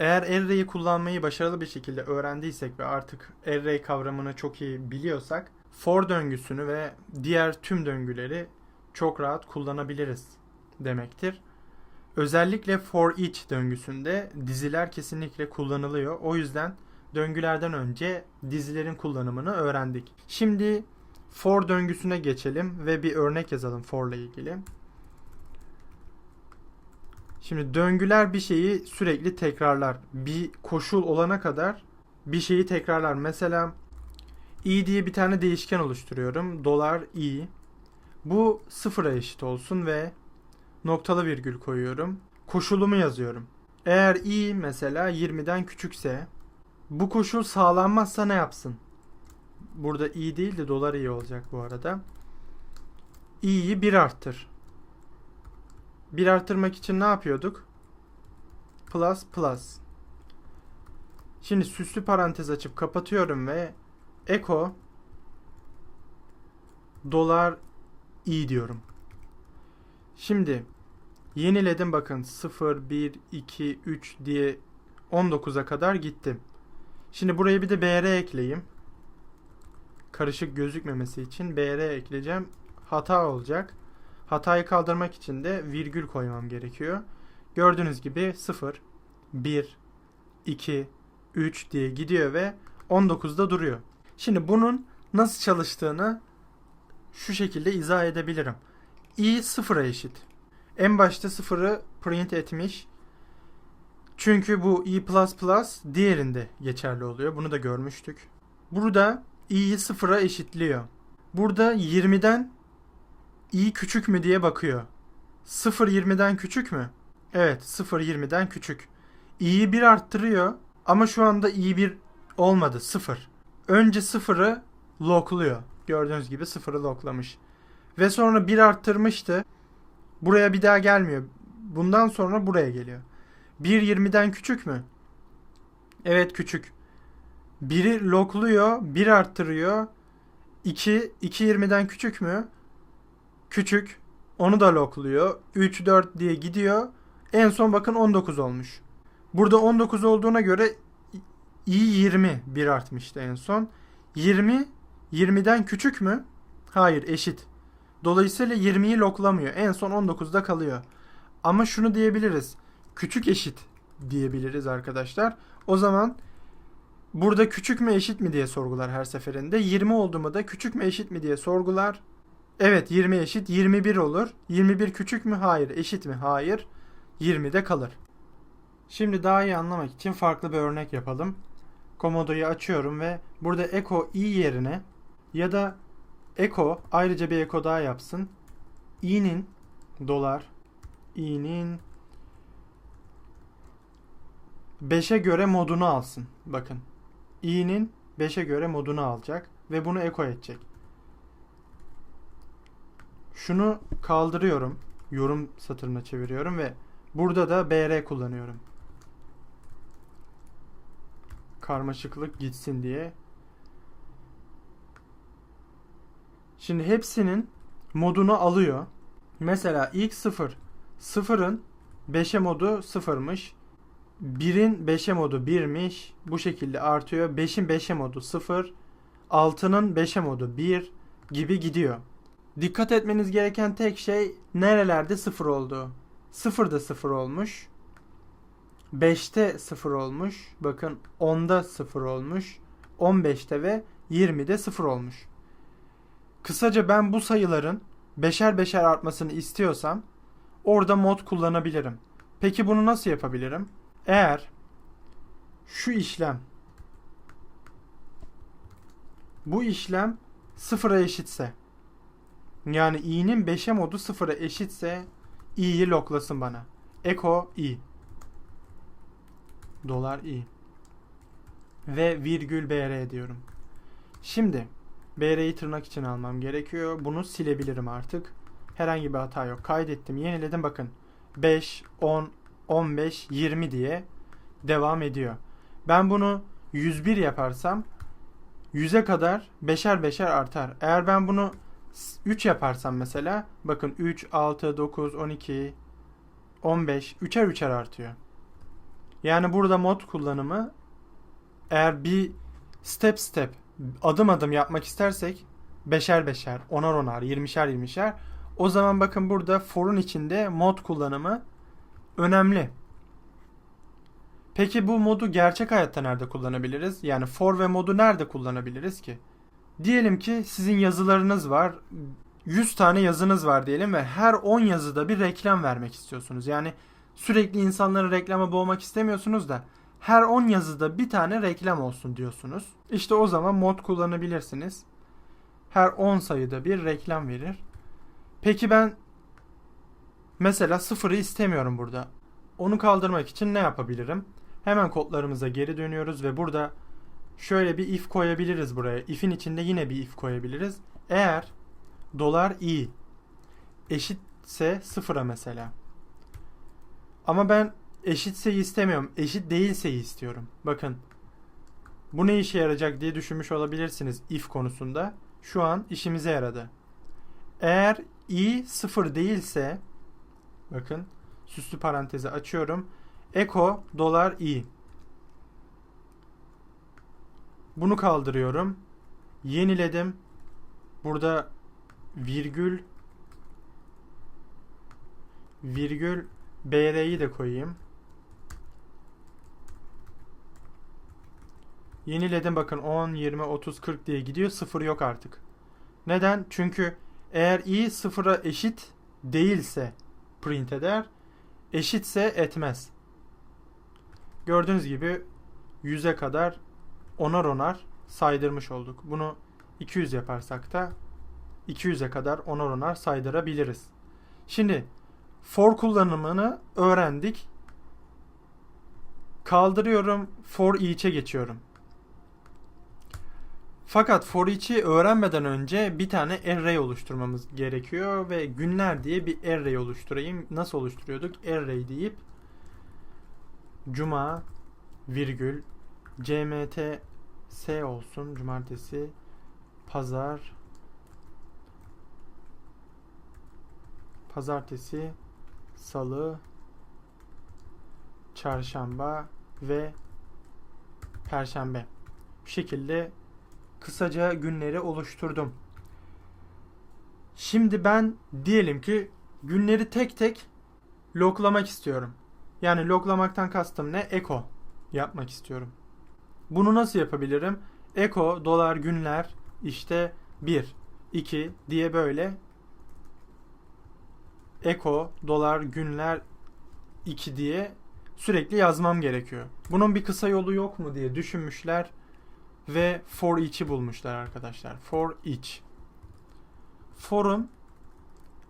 Eğer array'i kullanmayı başarılı bir şekilde öğrendiysek ve artık array kavramını çok iyi biliyorsak for döngüsünü ve diğer tüm döngüleri çok rahat kullanabiliriz demektir. Özellikle for each döngüsünde diziler kesinlikle kullanılıyor. O yüzden döngülerden önce dizilerin kullanımını öğrendik. Şimdi for döngüsüne geçelim ve bir örnek yazalım for ile ilgili. Şimdi döngüler bir şeyi sürekli tekrarlar. Bir koşul olana kadar bir şeyi tekrarlar. Mesela i diye bir tane değişken oluşturuyorum. Dolar i. Bu sıfıra eşit olsun ve noktalı virgül koyuyorum. Koşulumu yazıyorum. Eğer i mesela 20'den küçükse bu koşul sağlanmazsa ne yapsın? Burada i değil de dolar i olacak bu arada. i'yi 1 arttır. 1 arttırmak için ne yapıyorduk? Plus plus. Şimdi süslü parantez açıp kapatıyorum ve echo dolar i diyorum. Şimdi yeniledim bakın 0, 1, 2, 3 diye 19'a kadar gittim. Şimdi buraya bir de br ekleyeyim. Karışık gözükmemesi için br ekleyeceğim. Hata olacak. Hatayı kaldırmak için de virgül koymam gerekiyor. Gördüğünüz gibi 0, 1, 2, 3 diye gidiyor ve 19'da duruyor. Şimdi bunun nasıl çalıştığını şu şekilde izah edebilirim. i sıfıra eşit. En başta sıfırı print etmiş. Çünkü bu i++ diğerinde geçerli oluyor. Bunu da görmüştük. Burada i'yi sıfıra eşitliyor. Burada 20'den i küçük mü diye bakıyor. 0 20'den küçük mü? Evet 0 20'den küçük. i'yi 1 arttırıyor ama şu anda i 1 olmadı 0. Önce 0'ı lockluyor. Gördüğünüz gibi 0'ı locklamış. Ve sonra 1 arttırmıştı. Buraya bir daha gelmiyor. Bundan sonra buraya geliyor. 1 20'den küçük mü? Evet küçük. 1'i lockluyor, 1 arttırıyor. 2 2 20'den küçük mü? Küçük. Onu da lockluyor. 3 4 diye gidiyor. En son bakın 19 olmuş. Burada 19 olduğuna göre i 20 bir artmıştı en son. 20 20'den küçük mü? Hayır eşit. Dolayısıyla 20'yi loklamıyor. En son 19'da kalıyor. Ama şunu diyebiliriz. Küçük eşit diyebiliriz arkadaşlar. O zaman burada küçük mü eşit mi diye sorgular her seferinde. 20 oldu mu da küçük mü eşit mi diye sorgular. Evet 20 eşit 21 olur. 21 küçük mü? Hayır. Eşit mi? Hayır. 20'de kalır. Şimdi daha iyi anlamak için farklı bir örnek yapalım. Komodoyu açıyorum ve burada echo i yerine ya da echo ayrıca bir echo daha yapsın. i'nin dolar i'nin 5'e göre modunu alsın. Bakın. i'nin 5'e göre modunu alacak ve bunu echo edecek. Şunu kaldırıyorum. Yorum satırına çeviriyorum ve burada da br kullanıyorum. Karmaşıklık gitsin diye. Şimdi hepsinin modunu alıyor. Mesela ilk 0. 0'ın 5'e modu 0'mış. 1'in 5'e modu 1'miş. Bu şekilde artıyor. 5'in 5'e modu 0. 6'nın 5'e modu 1 gibi gidiyor. Dikkat etmeniz gereken tek şey nerelerde 0 olduğu. 0'da 0 olmuş. 5'te 0 olmuş. Bakın 10'da 0 olmuş. 15'te ve 20'de 0 olmuş. Kısaca ben bu sayıların beşer beşer artmasını istiyorsam orada mod kullanabilirim. Peki bunu nasıl yapabilirim? Eğer şu işlem bu işlem sıfıra eşitse yani i'nin 5'e modu sıfıra eşitse i'yi loklasın bana. Echo i. Dolar i. Ve virgül br diyorum. Şimdi br'yi tırnak için almam gerekiyor. Bunu silebilirim artık. Herhangi bir hata yok. Kaydettim, yeniledim bakın. 5, 10, 15, 20 diye devam ediyor. Ben bunu 101 yaparsam 100'e kadar beşer beşer artar. Eğer ben bunu 3 yaparsam mesela bakın 3, 6, 9, 12, 15 üçer üçer artıyor. Yani burada mod kullanımı eğer bir step step adım adım yapmak istersek beşer beşer, onar onar, yirmişer yirmişer o zaman bakın burada for'un içinde mod kullanımı önemli. Peki bu modu gerçek hayatta nerede kullanabiliriz? Yani for ve modu nerede kullanabiliriz ki? Diyelim ki sizin yazılarınız var. 100 tane yazınız var diyelim ve her 10 yazıda bir reklam vermek istiyorsunuz. Yani sürekli insanları reklama boğmak istemiyorsunuz da her 10 yazıda bir tane reklam olsun diyorsunuz. İşte o zaman mod kullanabilirsiniz. Her 10 sayıda bir reklam verir. Peki ben mesela sıfırı istemiyorum burada. Onu kaldırmak için ne yapabilirim? Hemen kodlarımıza geri dönüyoruz ve burada şöyle bir if koyabiliriz buraya. If'in içinde yine bir if koyabiliriz. Eğer dolar i eşitse sıfıra mesela. Ama ben eşitseyi istemiyorum. Eşit değilseyi istiyorum. Bakın. Bu ne işe yarayacak diye düşünmüş olabilirsiniz if konusunda. Şu an işimize yaradı. Eğer i sıfır değilse bakın süslü parantezi açıyorum. Eko dolar i. Bunu kaldırıyorum. Yeniledim. Burada virgül virgül br'yi de koyayım. Yeniledim bakın 10, 20, 30, 40 diye gidiyor. Sıfır yok artık. Neden? Çünkü eğer i sıfıra eşit değilse print eder. Eşitse etmez. Gördüğünüz gibi 100'e kadar onar onar saydırmış olduk. Bunu 200 yaparsak da 200'e kadar onar onar saydırabiliriz. Şimdi for kullanımını öğrendik. Kaldırıyorum. For each'e geçiyorum. Fakat for each'i öğrenmeden önce bir tane array oluşturmamız gerekiyor ve günler diye bir array oluşturayım. Nasıl oluşturuyorduk? Array deyip cuma virgül cmt s olsun cumartesi pazar pazartesi salı çarşamba ve perşembe bu şekilde kısaca günleri oluşturdum. Şimdi ben diyelim ki günleri tek tek loklamak istiyorum. Yani loklamaktan kastım ne? Eko yapmak istiyorum. Bunu nasıl yapabilirim? Eko dolar günler işte 1, 2 diye böyle Eko dolar günler 2 diye sürekli yazmam gerekiyor. Bunun bir kısa yolu yok mu diye düşünmüşler ve for each'i bulmuşlar arkadaşlar. For each. For'un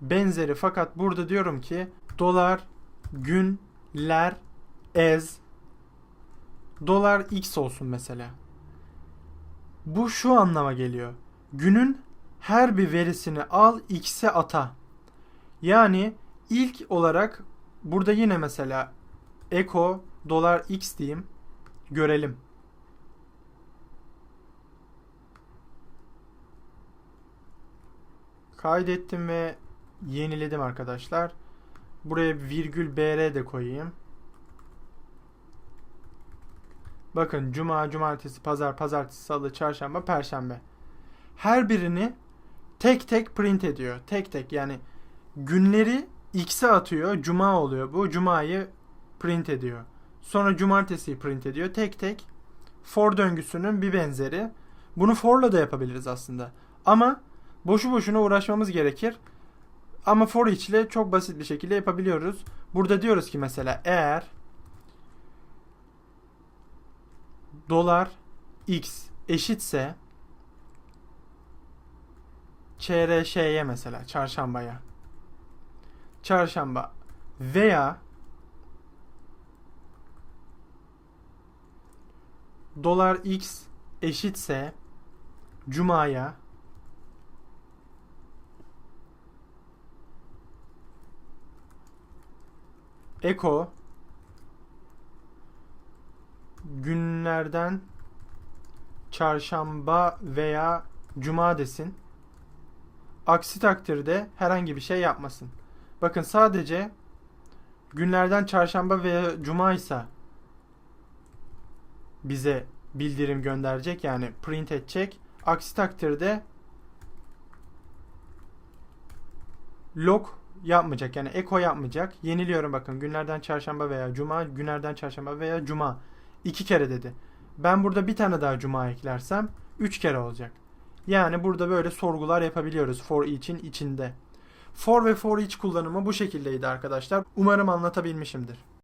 benzeri fakat burada diyorum ki dolar günler as dolar x olsun mesela. Bu şu anlama geliyor. Günün her bir verisini al x'e ata. Yani ilk olarak burada yine mesela echo dolar x diyeyim. Görelim. Kaydettim ve yeniledim arkadaşlar. Buraya virgül br de koyayım. Bakın cuma, cumartesi, pazar, pazartesi, salı, çarşamba, perşembe. Her birini tek tek print ediyor. Tek tek yani günleri x'e atıyor. Cuma oluyor bu. Cuma'yı print ediyor. Sonra cumartesiyi print ediyor. Tek tek for döngüsünün bir benzeri. Bunu for'la da yapabiliriz aslında. Ama boşu boşuna uğraşmamız gerekir. Ama for each çok basit bir şekilde yapabiliyoruz. Burada diyoruz ki mesela eğer dolar x eşitse ÇRŞ'ye mesela çarşambaya. Çarşamba veya dolar x eşitse cumaya eko günlerden çarşamba veya cuma desin. Aksi takdirde herhangi bir şey yapmasın. Bakın sadece günlerden çarşamba veya cuma ise bize bildirim gönderecek yani print edecek. Aksi takdirde log yapmayacak yani echo yapmayacak. Yeniliyorum bakın günlerden çarşamba veya cuma, günlerden çarşamba veya cuma. İki kere dedi. Ben burada bir tane daha cuma eklersem üç kere olacak. Yani burada böyle sorgular yapabiliyoruz for each'in içinde. For ve for each kullanımı bu şekildeydi arkadaşlar. Umarım anlatabilmişimdir.